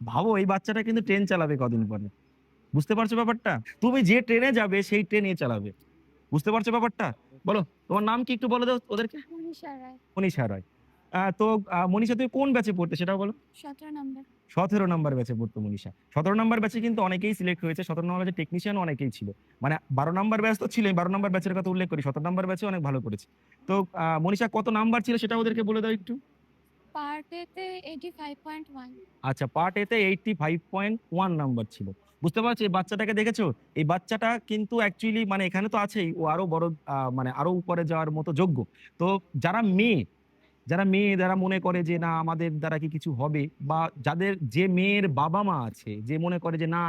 ভাবো এই বাচ্চাটা কিন্তু ট্রেন চালাবে কদিন পরে। বুঝতে পারছ ব্যাপারটা? তুমি যে ট্রেনে যাবে সেই ট্রেনে চালাবে। বুঝতে পারছ ব্যাপারটা? বলো তোমার নাম কি একটু বলে দাও ওদেরকে? মনীষা রায়। মনীষা রায়। আহ, তো মনীষা তুমি কোন ব্যাচে পড়তে সেটাও বলো। সতেরো নম্বর সতেরো নাম্বার ব্যাচে পড়তো মনীষা। সতেরো নম্বর ব্যাচে কিন্তু অনেকেই সিলেক্ট হয়েছে। সতেরো নম্বর ব্যাচে টেকনিশিয়ান অনেকেই ছিল। মানে বারো নাম্বার ব্যাচ তো ছিল বারো নম্বর ব্যাচের কথা উল্লেখ করি। সতেরো নম্বর ব্যাচে অনেক ভালো করেছে। তো আহ, মনীষা কত নাম্বার ছিল সেটা ওদেরকে বলে দাও একটু। পার্ট এতে এইটি ফাইভ পয়েন্ট ওয়ান আচ্ছা পার্ট এতে eighty five point one number ছিল। বুঝতে পারছ? এই বাচ্চাটাকে দেখেছ? এই বাচ্চাটা কিন্তু অ্যাকচুয়ালি মানে এখানে তো আছেই। ও আরও বড় মানে আরও উপরে যাওয়ার মতো যোগ্য। তো যারা মেয়ে যারা মেয়ে, যারা মনে করে যে না, আমাদের দ্বারা কি কিছু হবে বা যাদের যে মেয়ের বাবা মা আছে, যে মনে করে যে না,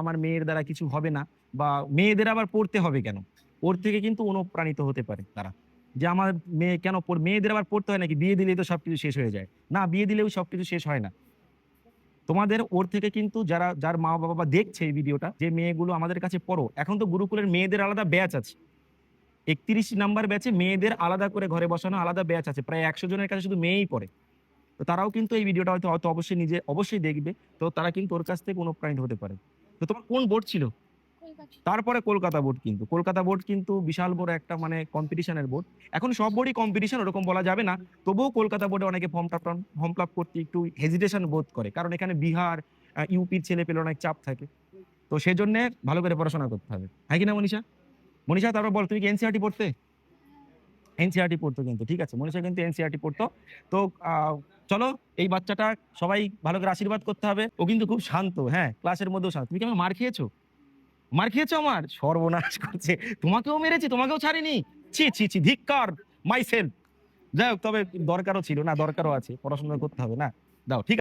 আমার মেয়ের দ্বারা কিছু হবে না বা মেয়েদের আবার পড়তে হবে কেন? ওর থেকে কিন্তু অনুপ্রাণিত হতে পারে তারা। যে আমার মেয়ে কেন মেয়েদের আবার পড়তে হয় নাকি? বিয়ে দিলেই তো সবকিছু শেষ হয়ে যায়। না, বিয়ে দিলেও সবকিছু শেষ হয় না। তোমাদের ওর থেকে কিন্তু যারা, যার মা বাবা দেখছে এই ভিডিওটা, যে মেয়েগুলো আমাদের কাছে পড়ো, এখন তো গুরুকুলের মেয়েদের আলাদা ব্যাচ আছে। একত্রিশ নাম্বার ব্যাচে মেয়েদের আলাদা করে ঘরে বসানো আলাদা ব্যাচ আছে। প্রায় একশো জনের কাছে শুধু মেয়েই পড়ে। তো তারাও কিন্তু এই ভিডিওটা হয়তো অবশ্যই নিজে, অবশ্যই দেখবে। তো তারা কিন্তু ওর কাছ থেকে অনুপ্রাণিত হতে পারে। তো তোমার কোন বোর্ড ছিল? তারপরে কলকাতা বোর্ড কিন্তু। কলকাতা বোর্ড কিন্তু বিশাল বড় একটা মানে কম্পিটিশনের বোর্ড এখন সব বোর্ডই কম্পিটিশন ওরকম বলা যাবে না। তবুও কলকাতা বোর্ডে অনেকে ফর্ম ফর্ম ফিল আপ করতে একটু হেজিটেশন বোধ করে। কারণ এখানে বিহার ইউপির ছেলে পেলে অনেক চাপ থাকে। তো সেই জন্য ভালো করে পড়াশোনা করতে হবে। হ্যাঁ কি না মনীষা? মনীষা, তারপর বল, তুমি কি এনসিআরটি পড়তে? এনসিআরটি পড়তো কিন্তু, ঠিক আছে। মনীষা কিন্তু এনসিআরটি পড়তো। তো চলো, এই বাচ্চাটা সবাই ভালো করে আশীর্বাদ করতে হবে। ও কিন্তু খুব শান্ত হ্যাঁ ক্লাসের মধ্যেও শান্ত। তুমি কি আমার মার খেয়েছো? মার খেয়েছো আমার? সর্বনাশ করছে। তোমাকেও মেরেছি, তোমাকেও ছাড়িনি। ছি ছি ছি, ধিক্কার মাইসেল যাই হোক, তবে দরকারও ছিল না, দরকারও আছে। পড়াশোনা করতে হবে না। দাও, ঠিক